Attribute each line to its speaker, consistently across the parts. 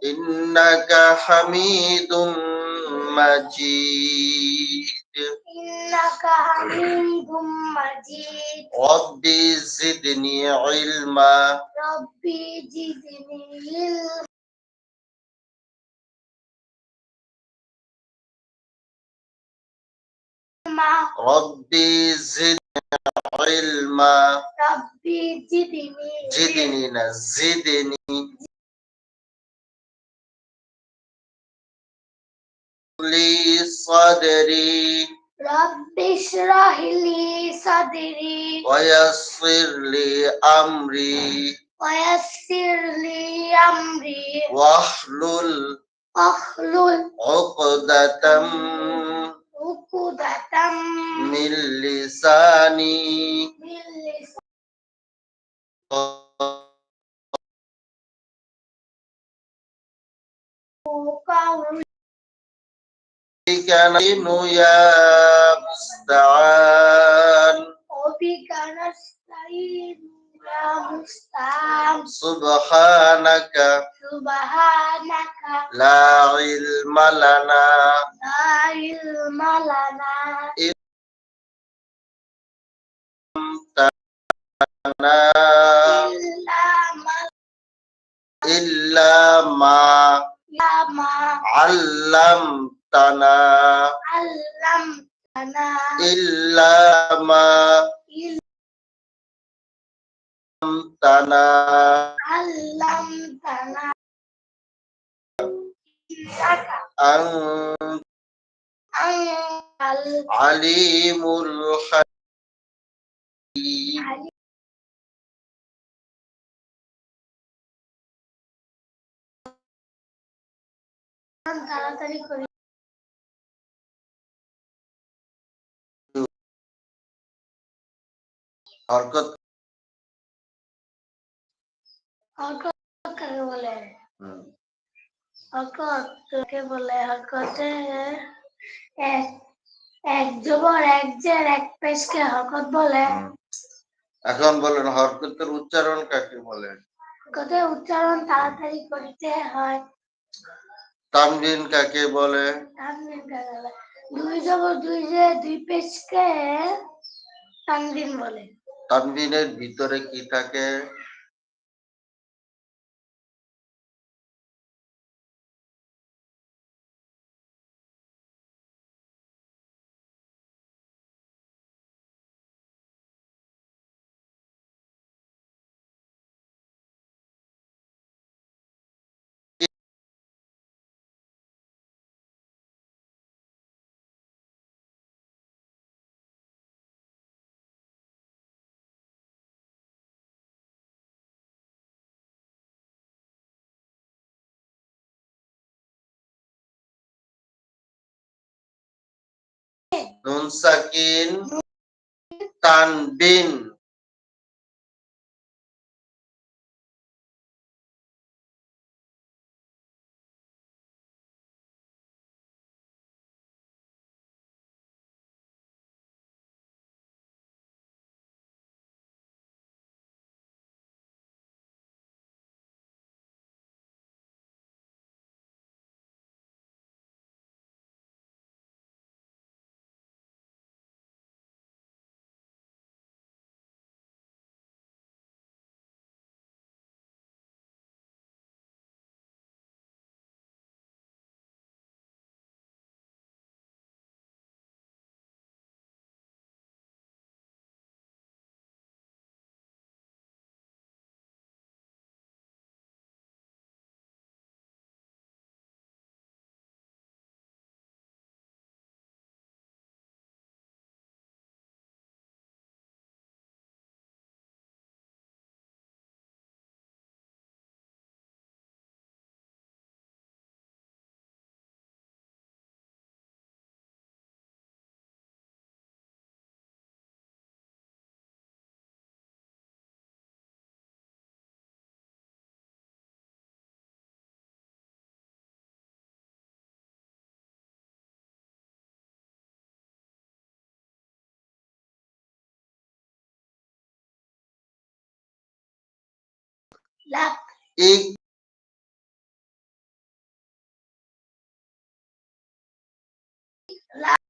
Speaker 1: إبراهيم
Speaker 2: إنك حميد مجيد
Speaker 1: إنك حميد مجيد
Speaker 2: رب زدني علما
Speaker 1: ربي زدني علما
Speaker 2: رب زدني علما
Speaker 1: ربي زدني
Speaker 2: زدني না زدني لي صدري
Speaker 1: رب اشرح لي صدري
Speaker 2: ويسر لي أمري
Speaker 1: ويسر لي أمري
Speaker 2: واحلل
Speaker 1: واحلل
Speaker 2: عقدة
Speaker 1: عقدة
Speaker 2: من لساني
Speaker 1: من لساني قولي
Speaker 2: بك نحن يا مستعان
Speaker 1: وبك نستعين يا مستعان
Speaker 2: سبحانك
Speaker 1: سبحانك
Speaker 2: لا علم لنا
Speaker 1: لا علم لنا
Speaker 2: إلا ما
Speaker 1: إلا tana
Speaker 2: alam
Speaker 1: tana
Speaker 2: illa ma. Alam
Speaker 1: tana alam
Speaker 2: tana
Speaker 1: ang
Speaker 2: ang alimul
Speaker 1: hakim তাড়াতাড়ি করি
Speaker 2: হরকত
Speaker 1: হরকত কাকে বলে? হরকত কাকে বলে? হরকতে এক এক জবর এক জের এক পেশকে হরকত বলে।
Speaker 2: এখন বলেন হরকতের উচ্চারণ কাকে বলে?
Speaker 1: উচ্চারণ তাড়াতাড়ি করতে হয়।
Speaker 2: তানবিন কাকে বলে?
Speaker 1: তানবিন কাকে বলে? দুই জবর দুই জে দুই পেশকে তানবিন বলে।
Speaker 2: তানবিনের ভিতরে কি থাকে? নুন সাকিন তানবিন
Speaker 1: লাখ
Speaker 2: এই
Speaker 1: লাখ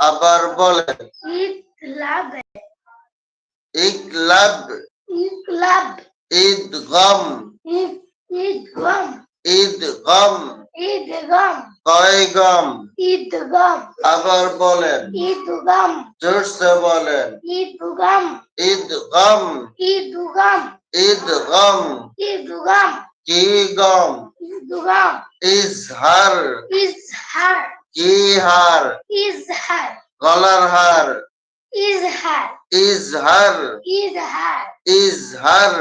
Speaker 2: আবার বলে
Speaker 1: ইকলাব
Speaker 2: ইকলাব
Speaker 1: ইদগম ইদগম
Speaker 2: ঈদগম
Speaker 1: ইদগম
Speaker 2: কয়গম
Speaker 1: ইদগম
Speaker 2: আবার বলেন
Speaker 1: ইদগম
Speaker 2: জোরসে বলেন
Speaker 1: ইদগম
Speaker 2: ঈদগম
Speaker 1: ইদগম
Speaker 2: ঈদগম
Speaker 1: ইদগম
Speaker 2: কি গম
Speaker 1: ইদগম
Speaker 2: ইজহার
Speaker 1: ইজহার
Speaker 2: কি হার
Speaker 1: ইজহার
Speaker 2: গলার হার
Speaker 1: ইজহার
Speaker 2: ইজহার
Speaker 1: ইজহার
Speaker 2: ইজহার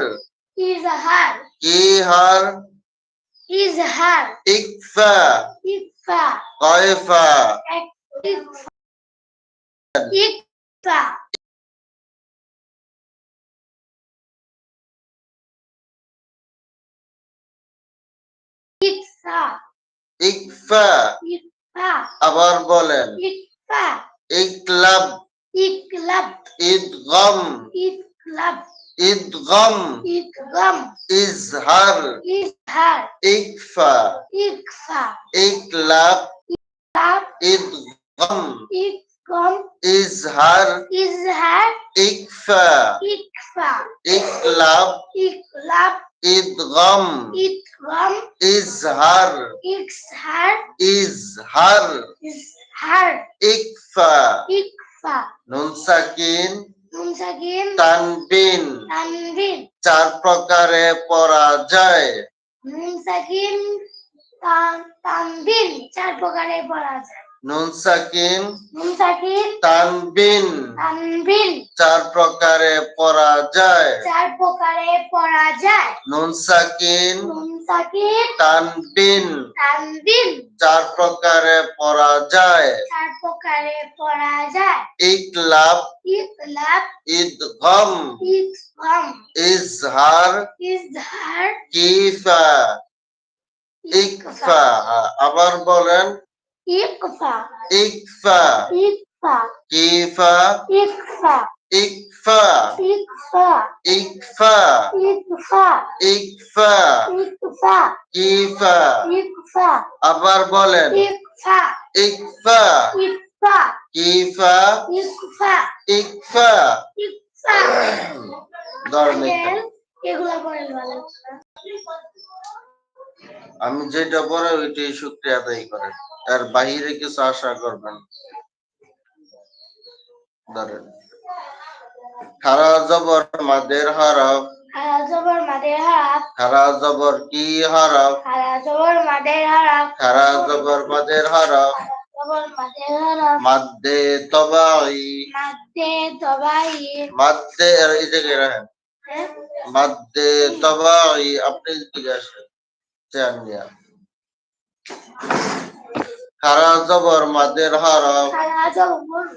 Speaker 1: ইজহার
Speaker 2: কি হার
Speaker 1: ইজহার
Speaker 2: ইকফা
Speaker 1: ইকফা
Speaker 2: কয়ফা
Speaker 1: ইকফা ইকফা ইকফা
Speaker 2: ইকফা
Speaker 1: ইকফা
Speaker 2: আবার বলেন
Speaker 1: ইকফা
Speaker 2: ইকলাব
Speaker 1: ইকলাব
Speaker 2: ঈদগম
Speaker 1: ইকলাব
Speaker 2: ঈদগম
Speaker 1: ইদগম
Speaker 2: ইজহার
Speaker 1: ইজহার
Speaker 2: ইকফা
Speaker 1: ইকফা
Speaker 2: ইকলাব
Speaker 1: লাব
Speaker 2: ঈদগম
Speaker 1: ইকগম
Speaker 2: ইজহার
Speaker 1: ইজহার
Speaker 2: ইকফা
Speaker 1: ইকফা
Speaker 2: ইকলাব
Speaker 1: ইকলাব
Speaker 2: ঈদগম
Speaker 1: ইদগম
Speaker 2: ইজহার
Speaker 1: ইকসার
Speaker 2: ইজহার
Speaker 1: ইজহার
Speaker 2: ইকফা
Speaker 1: ইকফা
Speaker 2: নুন সাকিন
Speaker 1: নুন সাকিন
Speaker 2: তানবিন
Speaker 1: তানবিন
Speaker 2: চার প্রকারে পড়া যায়।
Speaker 1: তানবিন চার প্রকারে পড়া যায়।
Speaker 2: নুন সাকিন
Speaker 1: নুন সাকিন
Speaker 2: তানবিন।
Speaker 1: তানবিন।
Speaker 2: চার প্রকারে পড়া যায়।
Speaker 1: চার প্রকারে পড়া যায়।
Speaker 2: নুন সাকিন
Speaker 1: নুন সাকিন
Speaker 2: তানবিন।
Speaker 1: তানবিন।
Speaker 2: চার প্রকারে পড়া যায়।
Speaker 1: চার প্রকারে পড়া যায়।
Speaker 2: ইকলাব
Speaker 1: ইকলাব
Speaker 2: ইদগম
Speaker 1: ইকগম
Speaker 2: ইজহার
Speaker 1: ইজহার
Speaker 2: কিফা। ইকফা। আবার বলেন।
Speaker 1: ইকফা
Speaker 2: ইকফা
Speaker 1: ইকফা ইকফা
Speaker 2: ইকফা
Speaker 1: ইকফা
Speaker 2: কিফা
Speaker 1: ইকফা
Speaker 2: আবার বলেন
Speaker 1: ইকফা
Speaker 2: ইকফা
Speaker 1: ইকফা
Speaker 2: কিফা
Speaker 1: ইকফা
Speaker 2: ইকফা
Speaker 1: ইকফা
Speaker 2: ধরেন এটা।
Speaker 1: এগুলা পড়ে ভালো
Speaker 2: আমি যেটা পড়ে ওইটাই শুক্রিয়া আদায় করেন এর বাহিরে কিছু আশা করবেন ধরেন। খারা জবর মাদের হরফ
Speaker 1: খারা জবর মাদের
Speaker 2: খারা জবর কি হরফ
Speaker 1: খারা জবর মাদের হারাপ।
Speaker 2: খারা জবর মাদের হরফ মাদ্দে তবাই।
Speaker 1: মাদ্দে তবাই।
Speaker 2: মাদ্দে এই জায়গায় রাখেন। মাদ্দে তবাই। আপনি আসেন। চেয়ার নিয়ে খারা জবর মাদের হরফ।
Speaker 1: খারা জবর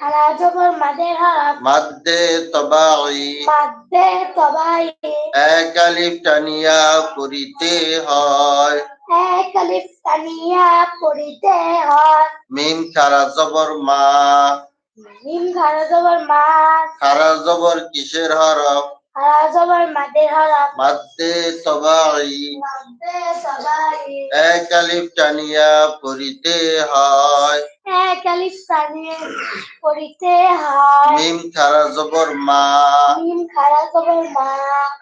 Speaker 1: খারা জবর মাদের হারাপ
Speaker 2: মাদ্দে তবাই।
Speaker 1: মাদ্দে তবাই।
Speaker 2: এক আলিফ টানিয়া পড়িতে হয়।
Speaker 1: এক আলিফ তানিয়া পড়িতে হয়।
Speaker 2: মিম খারা জবর মা।
Speaker 1: মিম খারা জবর মা।
Speaker 2: খারা জবর কিসের হরফ? মাদ্দে তবাই। এক আলিফ টানিয়া পড়িতে হয়।
Speaker 1: এক আলিফ তানিয়া পড়িতে হয়।
Speaker 2: মিম খারা জবর মা।
Speaker 1: মিম খারা জবর মা।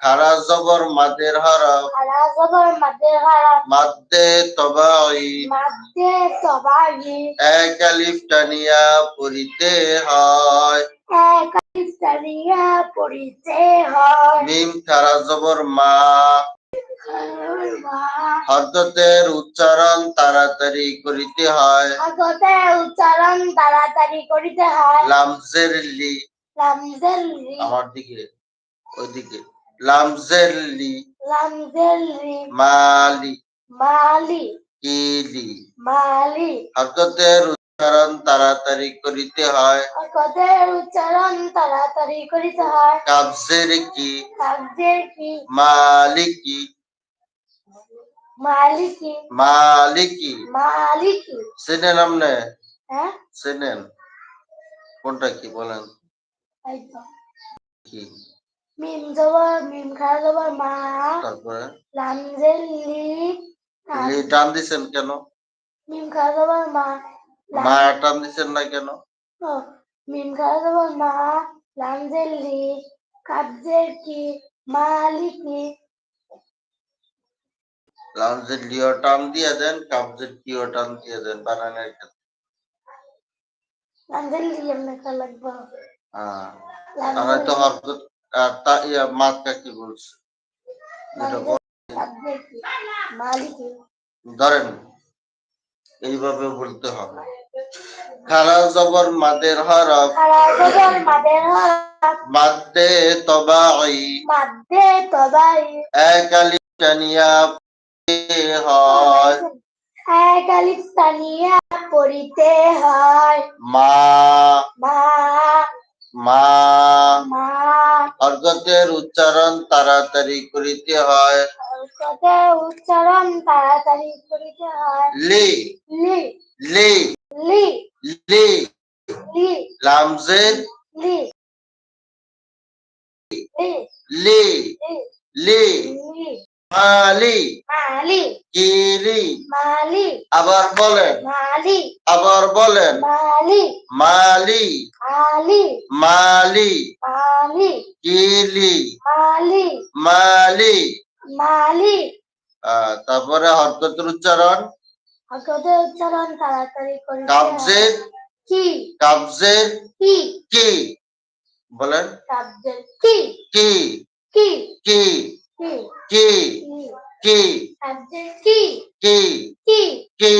Speaker 2: খারা জবর মাদের হরফ
Speaker 1: খারা জবর মাদের হারাপ
Speaker 2: মাদ্দে তবাই।
Speaker 1: মাদ্দে তবাই।
Speaker 2: এক আলিফ টানিয়া পড়িতে হয়।
Speaker 1: এক পড়িতে হয়।
Speaker 2: মিম খারা জবর মা। হরকতের উচ্চারণ তাড়াতাড়ি করিতে হয়।
Speaker 1: আগতে উচ্চারণ তাড়াতাড়ি করিতে হয়।
Speaker 2: লামজের লি।
Speaker 1: লামজের রি
Speaker 2: আমার দিকে ওইদিকে লামজের লি।
Speaker 1: লামজের রি
Speaker 2: মালি
Speaker 1: মালি
Speaker 2: কিলি
Speaker 1: মালি
Speaker 2: হরকতের উচ্চারণ তাড়াতাড়ি করিতে হয়।
Speaker 1: আগতে উচ্চারণ তাড়াতাড়ি করিতে হয়।
Speaker 2: কাবজের কি?
Speaker 1: কাব্যের কি?
Speaker 2: মালিকি।
Speaker 1: মালিকি।
Speaker 2: মালিকি।
Speaker 1: মালিকি।
Speaker 2: চেনেন আপনি?
Speaker 1: হ্যাঁ?
Speaker 2: চেনেন। কোনটা কি বলেন? কি?
Speaker 1: মিম জবর মিম খারা জবর মা
Speaker 2: তারপরে?
Speaker 1: লামজের লি
Speaker 2: লি টান দিছেন কেন?
Speaker 1: মিম খারা জবর মা
Speaker 2: মা টান দিছেন না কেন?
Speaker 1: মিম জবর মা লামজের লি কাবজের কি মালিকি
Speaker 2: লাউজের লিও টান দিয়ে দেন কাবজের কিও টান দিয়ে দেন বানানের ক্ষেত্রে।
Speaker 1: লামজের লি এমনি করা লাগবে।
Speaker 2: হ্যাঁ। তাহলে তো হরকত তা ইয়া মাতকা কি বলছে ধরেন এইভাবে বলতে হবে। খারা জবর মাদের হরফ। মাদ্দে তবাই।
Speaker 1: মাধ্যে তবাই।
Speaker 2: এক আলিফ টানিয়া হয়।
Speaker 1: এক আলিফ পড়িতে হয়।
Speaker 2: মা।
Speaker 1: মা।
Speaker 2: মা।
Speaker 1: মা।
Speaker 2: হরকতের উচ্চারণ তাড়াতাড়ি করিতে হয়।
Speaker 1: উচ্চারণ তাড়াতাড়ি করিতে হয়।
Speaker 2: লি।
Speaker 1: লি।
Speaker 2: লি।
Speaker 1: লি।
Speaker 2: লি।
Speaker 1: লি।
Speaker 2: লামজের
Speaker 1: লি। লি।
Speaker 2: লি। মালি।
Speaker 1: মালি।
Speaker 2: কিলি
Speaker 1: মালি।
Speaker 2: আবার বলেন।
Speaker 1: মালি।
Speaker 2: আবার বলেন।
Speaker 1: মালি।
Speaker 2: মালি।
Speaker 1: মালি।
Speaker 2: মালি।
Speaker 1: মালি।
Speaker 2: কিলি।
Speaker 1: মালি।
Speaker 2: মালি।
Speaker 1: মালি।
Speaker 2: তারপরে হরকতের উচ্চারণ।
Speaker 1: অগদে উচ্চারণ তাড়াতাড়ি করি
Speaker 2: কাবজের
Speaker 1: কি
Speaker 2: কাবজের
Speaker 1: কি
Speaker 2: কি বলেন
Speaker 1: কাবজের কি
Speaker 2: কি
Speaker 1: কি
Speaker 2: কি
Speaker 1: কি
Speaker 2: কি
Speaker 1: কি
Speaker 2: কি
Speaker 1: কি
Speaker 2: কি
Speaker 1: কি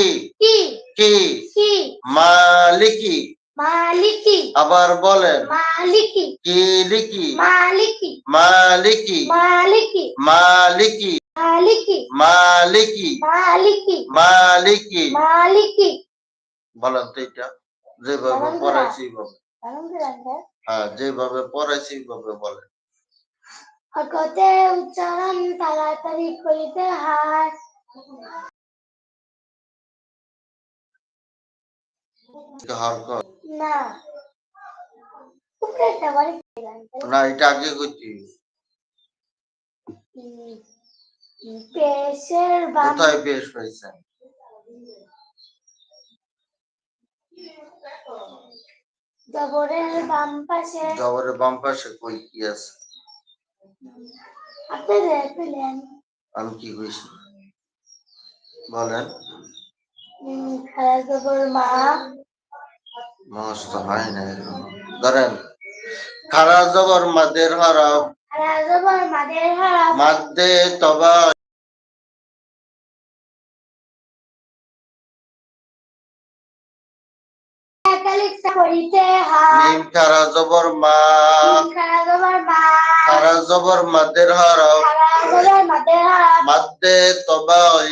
Speaker 2: কি
Speaker 1: কি
Speaker 2: মালিকি
Speaker 1: মালিকি
Speaker 2: আবার বলেন
Speaker 1: মালিকি
Speaker 2: কি লিখি
Speaker 1: মালিকি
Speaker 2: মালিকি
Speaker 1: মালিকি
Speaker 2: মালিকি
Speaker 1: মালিকি।
Speaker 2: মালিকি।
Speaker 1: মালিকি।
Speaker 2: মালিকি।
Speaker 1: মালিকি।
Speaker 2: বলেন তো এটা যেভাবে। পড়াইছি হ্যাঁ যেভাবে পড়াইছি এইভাবে বলেন
Speaker 1: হকতে উচ্চারণ তাড়াতাড়ি করিতে হয়।
Speaker 2: হরকত
Speaker 1: না।
Speaker 2: না এটা আগে করছি। কোথায় পেশ পাইছেন
Speaker 1: জবরের বাম পাশে।
Speaker 2: জবরের বাম পাশে কই? কি আছে?
Speaker 1: আপনি দেখলেন
Speaker 2: আমি কি কইছি? বলেন।
Speaker 1: খালা জবর মা।
Speaker 2: মস্ত হয় না। ধরেন খারা জবর মাদের হরফ মাদ্দে তবা তবাই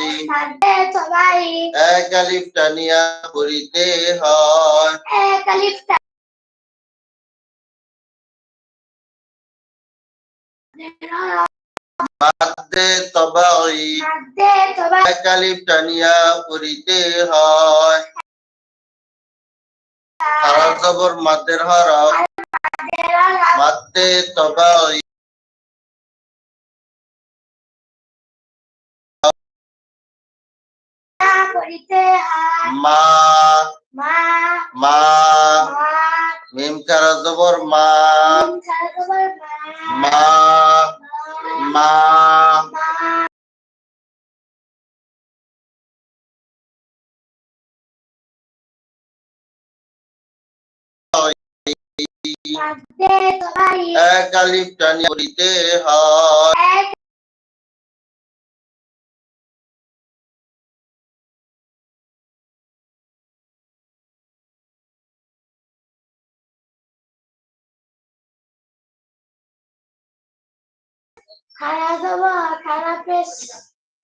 Speaker 2: এক টানিয়া করিতে হয় মাদে তবাই একালি টানিয়া করিতে হয়। খারাপ জবর মাদ্দের হরফ তবাই।
Speaker 1: করিতে
Speaker 2: মা
Speaker 1: মা
Speaker 2: মা মিম কারা জবর মা মা মা এক আলিফ টানিয়া করিতে হয়।
Speaker 1: খানা দেবো খানা পেস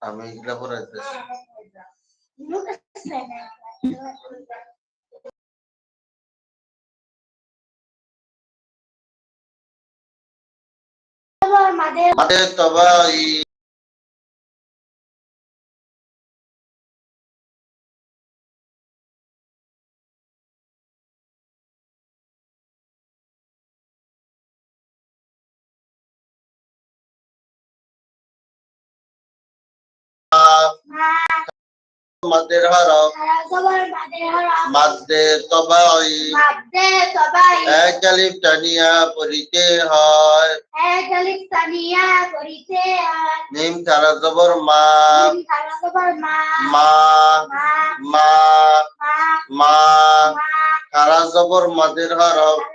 Speaker 2: আমি এগুলা পড়াইতেছি
Speaker 1: মাদের তবা
Speaker 2: মাদের হরফ মাদে তবাই। এক আলিফ টানিয়া পড়িতে হয়।
Speaker 1: এক আলিফ
Speaker 2: টানিয়া মা।
Speaker 1: মা
Speaker 2: মা
Speaker 1: মা
Speaker 2: খারা জবর মাদের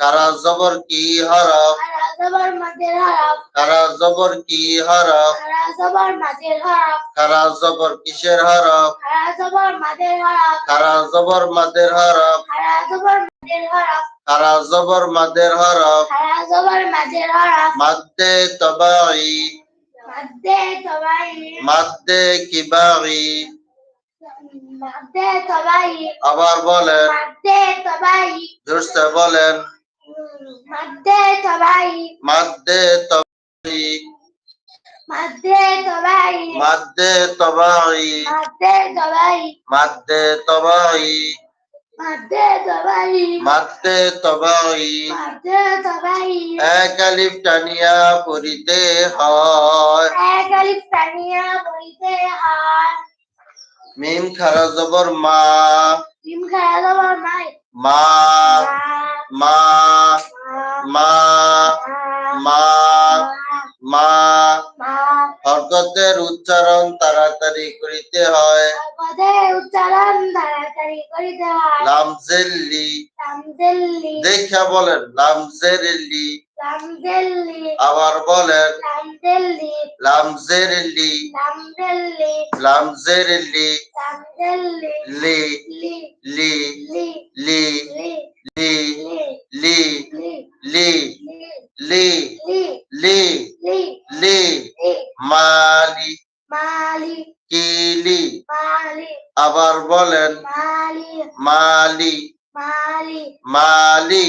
Speaker 1: কারা জবর
Speaker 2: কি হরফ
Speaker 1: কারা জবর
Speaker 2: কি হরফ
Speaker 1: কারা জবর
Speaker 2: কিসের হরফ
Speaker 1: কারা জবর মাদের হরফ
Speaker 2: কারা জবর মাদের হরফ মাদ্দে তবাই
Speaker 1: মাদ্দে কিবাই
Speaker 2: আবার বলেন বলেন
Speaker 1: مدة طبعي
Speaker 2: مدة طبعي
Speaker 1: مد طبعي
Speaker 2: مد طبعي
Speaker 1: مد طبعي
Speaker 2: مد طبعي
Speaker 1: مد طبعي
Speaker 2: مد طبعي
Speaker 1: مد طبعي
Speaker 2: এক আলিফ টানিয়া পড়িতে হয়
Speaker 1: এক আলিফ টানিয়া পড়িতে হয়
Speaker 2: মিম খারা জবর মা
Speaker 1: মিম খারা জবর মা
Speaker 2: মা মা মা মা মা। হরকতের উচ্চারণ তাড়াতাড়ি করিতে হয়।
Speaker 1: পদে উচ্চারণ তাড়াতাড়ি করিতে হয়।
Speaker 2: লামজেল্লি।
Speaker 1: লামজেল্লি।
Speaker 2: দেখা বলেন
Speaker 1: লামজেল্লি
Speaker 2: আবার বলেন লামজেরিল্লি
Speaker 1: লামজেল্লি
Speaker 2: লি
Speaker 1: লি
Speaker 2: লি
Speaker 1: লি
Speaker 2: লি
Speaker 1: লি
Speaker 2: লি
Speaker 1: লি
Speaker 2: লি মালি
Speaker 1: মালি
Speaker 2: কিলি
Speaker 1: মালি
Speaker 2: আবার বলেন
Speaker 1: মালি
Speaker 2: মালি
Speaker 1: মালি
Speaker 2: মালি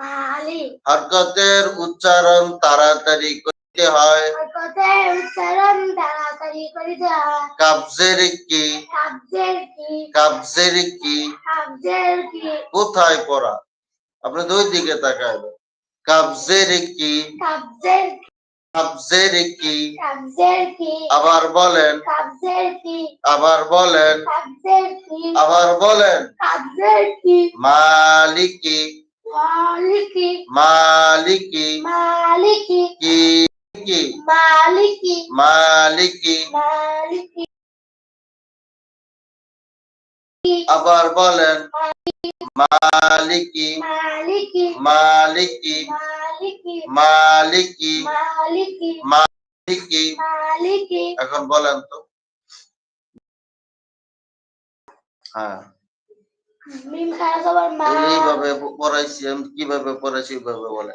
Speaker 2: হরকতের উচ্চারণ তাড়াতাড়ি করতে হয়
Speaker 1: কোথায় উচ্চারণ তাড়াতাড়ি করিতে হয়
Speaker 2: কাবজের কি
Speaker 1: কাব্যের কি
Speaker 2: কাবজের কি
Speaker 1: কাব্যের কি
Speaker 2: কোথায় পড়া আপনি দুই দিকে তাকাবেন কাবজের কি
Speaker 1: কাব্যের
Speaker 2: কাবজের কি
Speaker 1: কাব্যের কি
Speaker 2: আবার বলেন
Speaker 1: কাব্যের কি
Speaker 2: আবার বলেন
Speaker 1: কাব্যের কি
Speaker 2: আবার বলেন
Speaker 1: কাব্যের কি
Speaker 2: মালিকি
Speaker 1: মালিকি
Speaker 2: মালিকি
Speaker 1: মালিকি
Speaker 2: কি কি
Speaker 1: মালিকি
Speaker 2: মালিকি।
Speaker 1: মালিকি
Speaker 2: আবার বলেন মালিকি
Speaker 1: মালিকি
Speaker 2: মালিকি
Speaker 1: মালিকি
Speaker 2: মালিকি
Speaker 1: মালিকি
Speaker 2: মালিকি। এখন বলেন তো। হ্যাঁ। এইভাবে পড়াইছি, আমি কীভাবে পড়াইছি ওইভাবে বলে।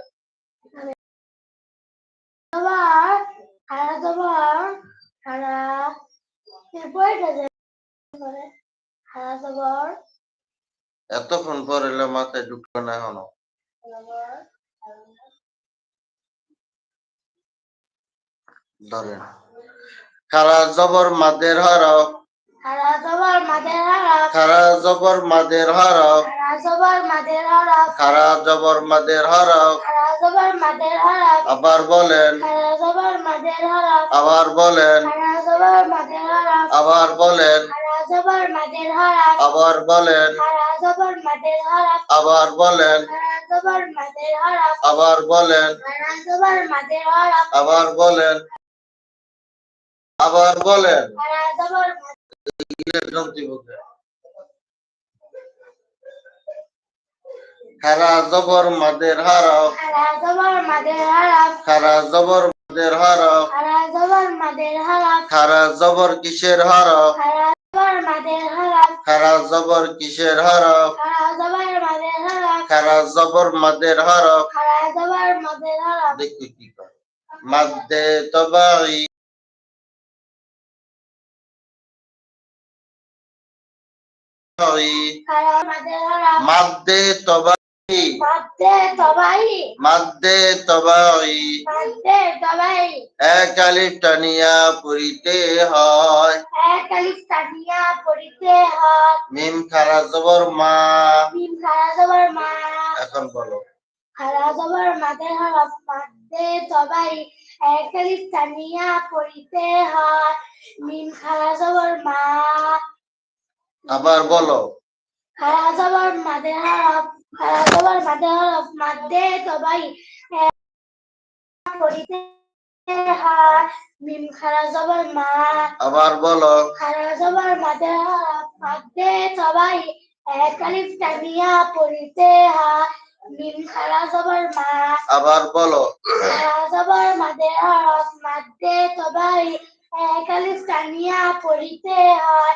Speaker 2: এতক্ষণ পড়াইলে মাথায় ঢুকবে না এখনও। ধরেন খারা জবর মাদের হরফ
Speaker 1: মাদের হরফ
Speaker 2: খারা জবর মাদের হরফ
Speaker 1: মাদের
Speaker 2: খারা জবর মাদের হরফ
Speaker 1: মাদের
Speaker 2: আবার বলেন
Speaker 1: মাদের হরফ
Speaker 2: আবার বলেন
Speaker 1: মাদের হরফ
Speaker 2: আবার বলেন
Speaker 1: মাদের হরফ
Speaker 2: আবার বলেন
Speaker 1: মাদের হরফ
Speaker 2: আবার বলেন
Speaker 1: মাদের হরফ
Speaker 2: আবার বলেন
Speaker 1: মাদের হরফ
Speaker 2: আবার বলেন আবার বলেন খারা জবর মাদের হরফ
Speaker 1: মাদের
Speaker 2: খারা জবর মাদের হরফ
Speaker 1: মাদের
Speaker 2: খারা জবর কিসের হরফ
Speaker 1: মাদের
Speaker 2: খারা জবর কিসের হরফ
Speaker 1: মাদের
Speaker 2: খারা জবর মাদের হরফ
Speaker 1: খাওয়া যাবার মাদের হরফ
Speaker 2: দেখি কি করে মাদ্দে তবাই মাদ্দে তবাই।
Speaker 1: মাদ্দে তবাই।
Speaker 2: এক আলিফ টানিয়া পড়িতে হয়।
Speaker 1: এক আলিফ তানিয়া পড়িতে হয়।
Speaker 2: মিম খারা জবর মা।
Speaker 1: মিম খারা জবর মা।
Speaker 2: এখন বলো।
Speaker 1: খারা জবর মাদের হরফ মাদ্দে তবাই। এক আলিফ পড়িতে হয়। মিম খারা জবর মা
Speaker 2: আবার বলো।
Speaker 1: খারা জবর মাদের হরফ খারা জবর মাদের তবাই এক পড়িতে হয়। মিম খারা মা।
Speaker 2: আবার বলো।
Speaker 1: খারা জবর মাদের হরফ তবাই এক আলিফ টানিয়া পড়িতে হয়। মিম খারা মা।
Speaker 2: আবার বলো।
Speaker 1: খারা জবর মাদের হরফ তবাই এক টানিয়া পড়িতে হয়।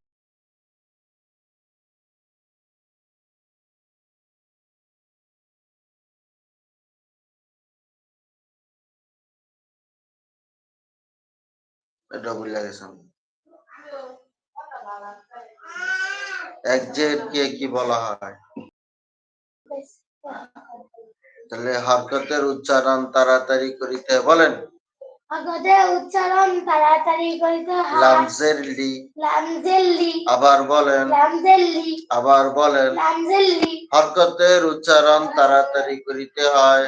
Speaker 2: এটা ভুলে গেছেন একজেট কে কি বলা হয়? তাহলে হরকতের উচ্চারণ তাড়াতাড়ি করিতে বলেন।
Speaker 1: উচ্চারণ তাড়াতাড়ি করিতে
Speaker 2: লামজের লি। আবার বলেন। আবার বলেন। হরকতের উচ্চারণ তাড়াতাড়ি করিতে হয়।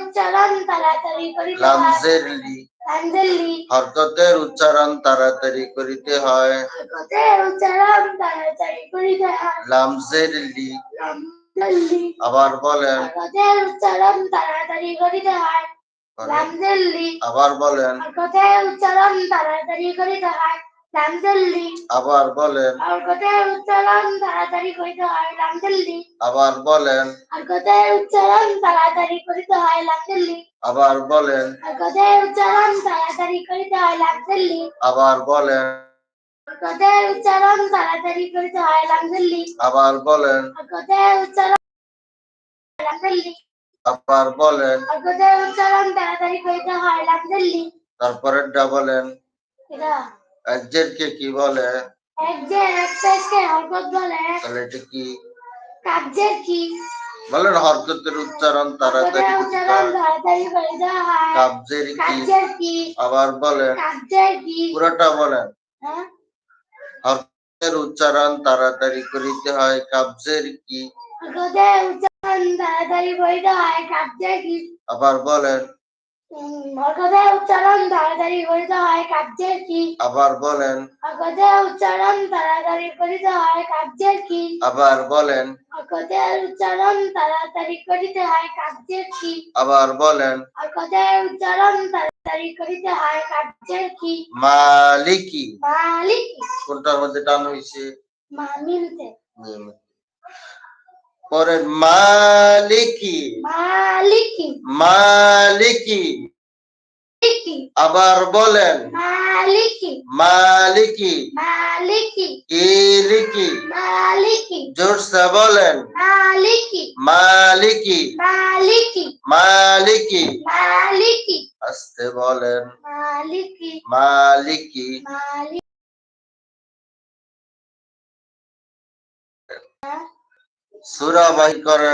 Speaker 1: উচ্চারণ তাড়াতাড়ি করিতে
Speaker 2: লামজের লি। হরকতের উচ্চারণ তাড়াতাড়ি করিতে হয়।
Speaker 1: আগতের উচ্চারণ তাড়াতাড়ি করিতে হয়।
Speaker 2: লামজের লি।
Speaker 1: লামজেল্লি
Speaker 2: আবার বলেন।
Speaker 1: উচ্চারণ তাড়াতাড়ি করিতে হয়।
Speaker 2: আবার বলেন।
Speaker 1: উচ্চারণ তাড়াতাড়ি করিতে হয়।
Speaker 2: আবার বলেন।
Speaker 1: আগতের উচ্চারণ তাড়াতাড়ি করিতে হয় লামজেল্লি
Speaker 2: আবার বলেন।
Speaker 1: আগতের উচ্চারণ তাড়াতাড়ি করিতে হয় লামজেল্লি
Speaker 2: আবার বলেন।
Speaker 1: আগতের উচ্চারণ তাড়াতাড়ি করিতে হয় লামজেল্লি
Speaker 2: আবার বলেন।
Speaker 1: আগতের উচ্চারণ তাড়াতাড়ি করিতে হয় লামজেল্লি
Speaker 2: আবার বলেন।
Speaker 1: উচ্চারণ
Speaker 2: আবার বলেন।
Speaker 1: আগতের উচ্চারণ তাড়াতাড়ি করিতে হয় লামজেল্লি
Speaker 2: তারপরে বলেন।
Speaker 1: এটা
Speaker 2: একজেট কে কি বলে
Speaker 1: এক যে এক পেশকে হরকত বলে
Speaker 2: তাহলে এটা কি
Speaker 1: কাব্যের কি
Speaker 2: বলেন হরকতের উচ্চারণ তাড়াতাড়ি
Speaker 1: আগতের
Speaker 2: করতে
Speaker 1: উচ্চারণ
Speaker 2: হয়।
Speaker 1: তাড়াতাড়ি করিতে হয়
Speaker 2: কাবজের কি
Speaker 1: কাব্যের কি
Speaker 2: আবার বলেন
Speaker 1: কাব্যের কি
Speaker 2: পুরোটা বলেন
Speaker 1: হ্যাঁ
Speaker 2: হরকতের উচ্চারণ তাড়াতাড়ি করিতে হয় কাবজের কি
Speaker 1: আগতের উচ্চারণ তাড়াতাড়ি করিতে হয় কাব্যের কি
Speaker 2: আবার বলেন
Speaker 1: আগতের উচ্চারণ তাড়াতাড়ি করিতে হয় কাব্যের কি?
Speaker 2: আবার বলেন।
Speaker 1: আগতের উচ্চারণ তাড়াতাড়ি করিতে হয় কাব্যের কি?
Speaker 2: আবার বলেন।
Speaker 1: আগতের উচ্চারণ তাড়াতাড়ি করিতে হয় কাব্যের কি?
Speaker 2: আবার বলেন।
Speaker 1: আগতের উচ্চারণ তাড়াতাড়ি করিতে হয় কাব্যের কি?
Speaker 2: মালিকি।
Speaker 1: মালিক।
Speaker 2: কোনটার মধ্যে টান হয়েছে
Speaker 1: মামিলতে
Speaker 2: পরে মালিকি
Speaker 1: মালিকি
Speaker 2: মালিকি
Speaker 1: মালিকি
Speaker 2: আবার বলেন
Speaker 1: মালিকি
Speaker 2: মালিকি
Speaker 1: মালিকি
Speaker 2: ইলিকি
Speaker 1: মালিকি
Speaker 2: জোরসে বলেন
Speaker 1: মালিকি
Speaker 2: মালিকি
Speaker 1: মালিকি
Speaker 2: মালিকি
Speaker 1: মালিকি
Speaker 2: আস্তে বলেন
Speaker 1: মালিকি
Speaker 2: মালিকি
Speaker 1: মালিক
Speaker 2: সুরা বাই করে